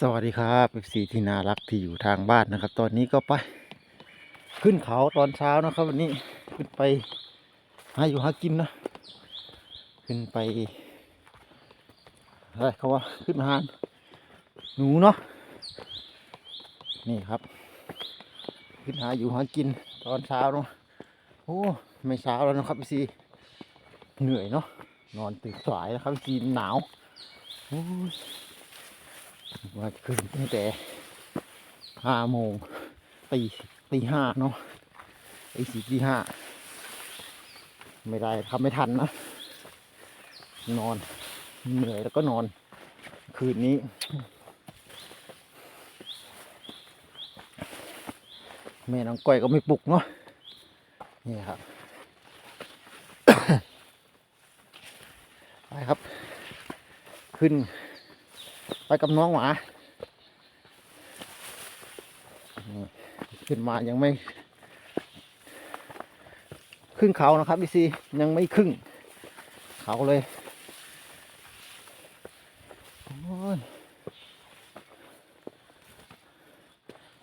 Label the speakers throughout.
Speaker 1: สวัสดีครับเอฟซีที่น่ารักที่อยู่ทางบ้านนะครับ ตอนนี้ก็ไป ขึ้นเขาตอนเช้านะครับวันนี้ขึ้นไปหาอยู่หากินนะ ขึ้นไปอะไรเขาว่าขึ้นมาหาหนูเนาะนี่ครับ ขึ้นหาอยู่หากินตอนเช้าเนาะโอ้ไม่เช้าแล้วนะครับพี่ซีเหนื่อยเนาะนอนตื่นสายนะครับพี่ซีหนาวโอ้ ว่าจะขึ้นตั้งแต่ห้าโมงตีตีห้าเนาะตีสี่ตีห้าไม่ได้ทำไม่ทันนะ นอนเหนื่อยแล้วก็นอน คืนนี้ แม่น้องก้อยก็ไม่ปลุกเนาะนี่ครับไปครับ ขึ้น กับน้องหมาขึ้นมายังไม่ ครึ่งเขานะครับพี่ซียังไม่ครึ่ง เขาเลย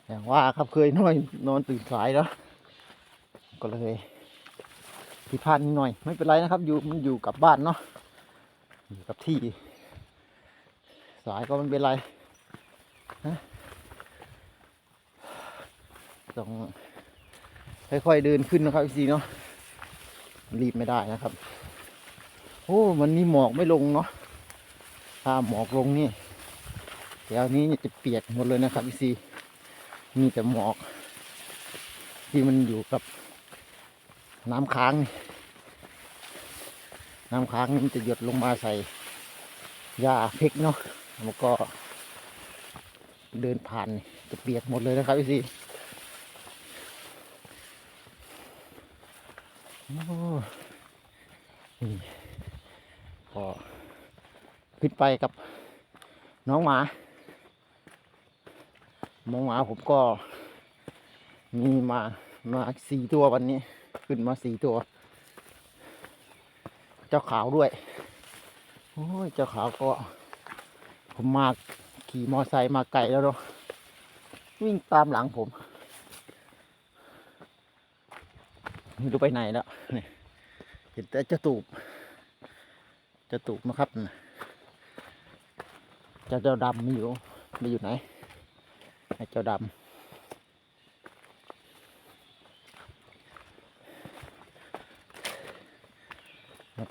Speaker 1: อย่างว่าครับเคยนอนนอนตื่นสายแล้ว ก็เลยผิดพลาดนิดหน่อย ไม่เป็นไรนะครับ อยู่มันอยู่กับบ้านเนาะอยู่กับที่ สายก็ไม่เป็นไรนะต้องค่อยๆเดินขึ้นนะครับพี่เนาะรีบไม่ได้นะครับ โอ้มันมีหมอกไม่ลงเนาะถ้าหมอกลงนี่แถวนี้จะเปียกหมดเลยนะครับพี่ซีมีแต่หมอก ที่มันอยู่กับน้ำค้าง น้ำค้างนี่มันจะหยดลงมาใส่หญ้าเพกเนาะ แล้วก็ เดินผ่านจะเปียกหมดเลยนะครับพี่ซีโอ้นี่ก็ขึ้นไปกับน้องหมา น้องหมาผมก็ มีมา มาสี่ตัววันนี้ ขึ้นมาสี่ตัว เจ้าขาวด้วย โอ้ย เจ้าขาวก็ ผมมาขี่มอไซค์มาไกลแล้วเนาะวิ่งตามหลังผมไม่รู้ไปไหนแล้วนี่เห็นแต่เจ้าตูบเจ้าตูบนะครับน่ะเจ้าดำไม่อยู่ไม่อยู่ไหนไอ้เจ้าดำ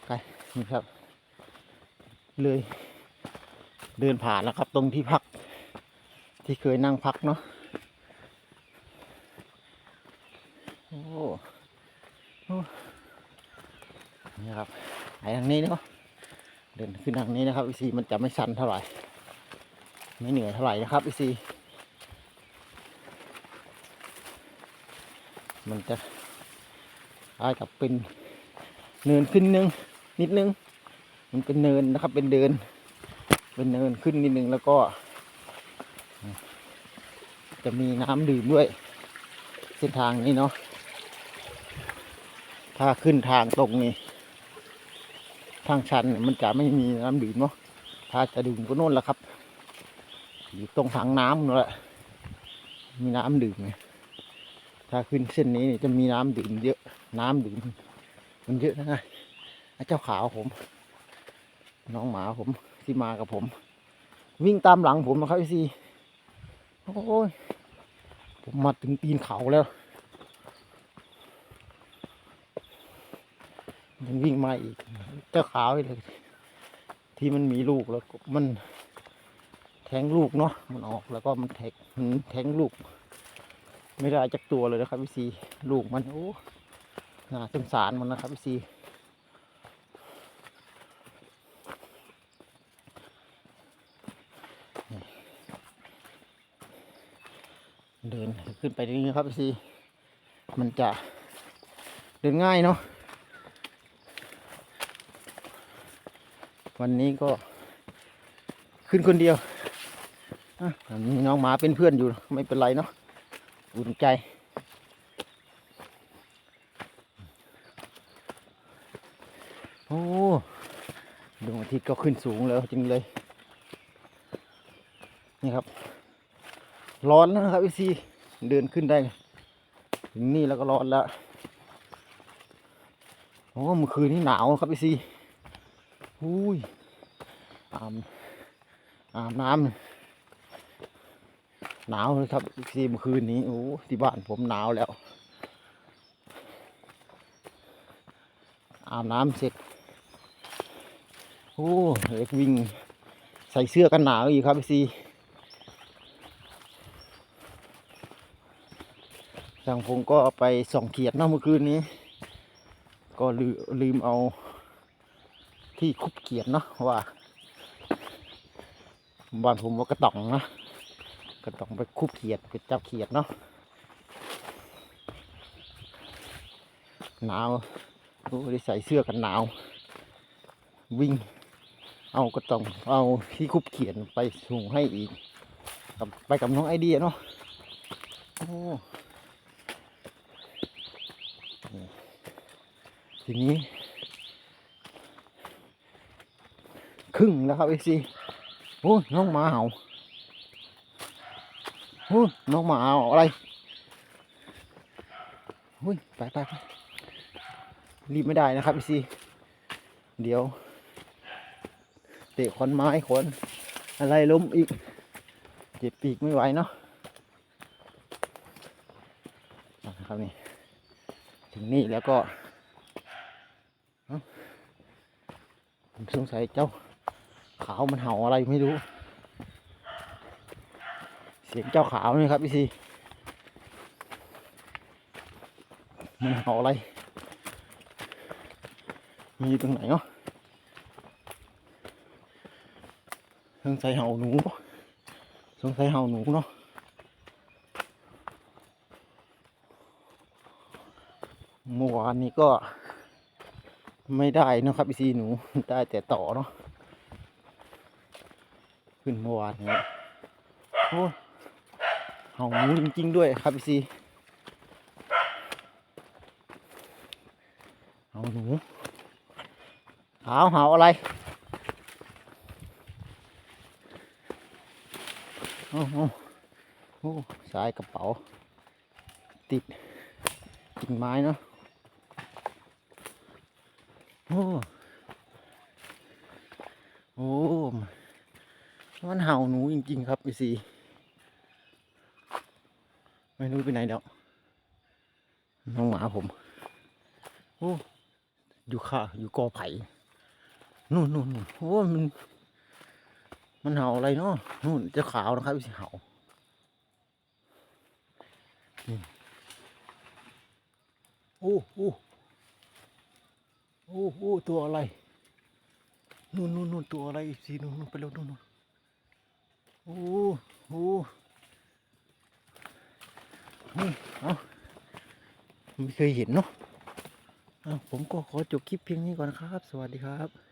Speaker 1: ไกลนี่ครับ เลย เดินผ่านแล้วครับ ตรงที่พัก ที่เคยนั่งพักเนาะโอ้โอ้นี่ครับไปทางนี้เนาะเดินขึ้นทางนี้นะครับอีซีมันจะไม่สั่นเท่าไหร่ไม่เหนื่อยเท่าไหร่นะครับอีซีมันจะคล้ายกับเป็นเนินขึ้นนึงนิดนึง มันเป็นเนินนะครับเป็นเดิน เป็นเนินขึ้นนิดนึงแล้วก็ จะมีน้ำดื่มด้วย เส้นทางนี้เนาะถ้าขึ้นทางตรงนี้ ทางชันมันจะไม่มีน้ำดื่มเนาะถ้าจะดื่มก็โน่นแหละครับอยู่ตรงถังน้ำนั่นแหละมีน้ำดื่มไงถ้าขึ้นเส้นนี้จะมีน้ำดื่มเยอะ น้ำดื่มมันเยอะนะไงไอ้เจ้าขาวผม น้องหมาผมที่มากับผม วิ่งตามหลังผมนะครับพี่ซีโอ้ยผมมาถึงตีนเขาแล้ว ยังวิ่งมาอีก เจ้าขาวเลย ที่มันมีลูกแล้วมันแทงลูกเนาะมันออกแล้วก็มันแทงมันแทงลูก ไม่ได้จักตัวเลยนะครับพี่ซีลูกมันโอ้น่าสงสารมันนะครับพี่ซี เดินขึ้นไปตรงนี้ครับพี่ซีมันจะเดินง่ายเนาะวันนี้ก็ขึ้นคนเดียวมีน้องหมาเป็นเพื่อนอยู่ไม่เป็นไรเนาะอุ่นใจ โอ้ดวงอาทิตย์ก็ขึ้นสูงแล้วจริงเลย นี่ครับ ร้อนแล้วนะครับพี่ซีเดินขึ้นได้ถึงนี่แล้วก็ร้อนแล้วโอ้เมื่อคืนนี้หนาวครับพี่ซีอุ้ยอาบอาบน้ำหนาวเลยครับพี่ซีเมื่อคืนนี้โอ้ที่บ้านผมหนาวแล้ว อาบน้ำเสร็จโอ้เล็กวิ่งใส่เสื้อกันหนาวอีกครับพี่ซี ช่างพงก็ไปส่องเขียดเนาะเมื่อคืนนี้ ก็ลืมเอาที่คุบเขียดเนาะว่าบ้านผมว่ากระต่องนะกระต่องไปคุบเขียดไปจับเขียดเนาะหนาวโอ้ได้ใส่เสื้อกันหนาว วิ่ง เอาก็ต้องเอาที่คุบเขียนไปส่งให้อีก ไปกับน้องไอเดียเนาะโอ้ ทีนี้ ครึ่งแล้วครับไอซีโอ้ยน้องหมาเห่าโอ้ยน้องหมาเห่าอะไรโอ้ยไปไปไปรีบไม่ได้นะครับไอซีเดี๋ยว เตะขอนไม้ขนอะไรล้มอีก เจ็บปีกไม่ไหวเนาะครับนี่ ถึงนี่แล้วก็ สงสัยเจ้าขาวมันเห่าอะไรไม่รู้ เสียงเจ้าขาวนี่ครับพี่ซีมันเห่าอะไร มีตรงไหนเนาะสงสัยเห่าหนู สงสัยเห่าหนูเนาะเมื่อวานนี้ก็ ไม่ได้นะครับอีซีหนูได้แต่ต่อเนาะขึ้นเมื่อวานนี้โอ้เห่าหนูจริงๆด้วยครับอีซีเห่าหนูขาวเห่าอะไรโอ้โหโอ้สายกระเป๋า ติดกิ่งไม้เนาะ โอ้โอ้มันเห่าหนูจริงๆครับพี่สีไม่รู้ไปไหนแล้วน้องหมาผม โอ้อยู่ค่ะอยู่กอไผ่นู่นนู่นโอ้มันมันเห่าอะไรเนาะนู่นจะขาวนะครับพี่สีเห่าโอ้โอ้ โอ้โหตัวอะไรนู่นนู่นนู่นตัวอะไรสีนู่นนู่นไปแล้วนู่นนู่นโอ้โหนี่เอาไม่เคยเห็นเนาะเอาผมก็ขอจบคลิปเพียงนี้ก่อนครับ สวัสดีครับ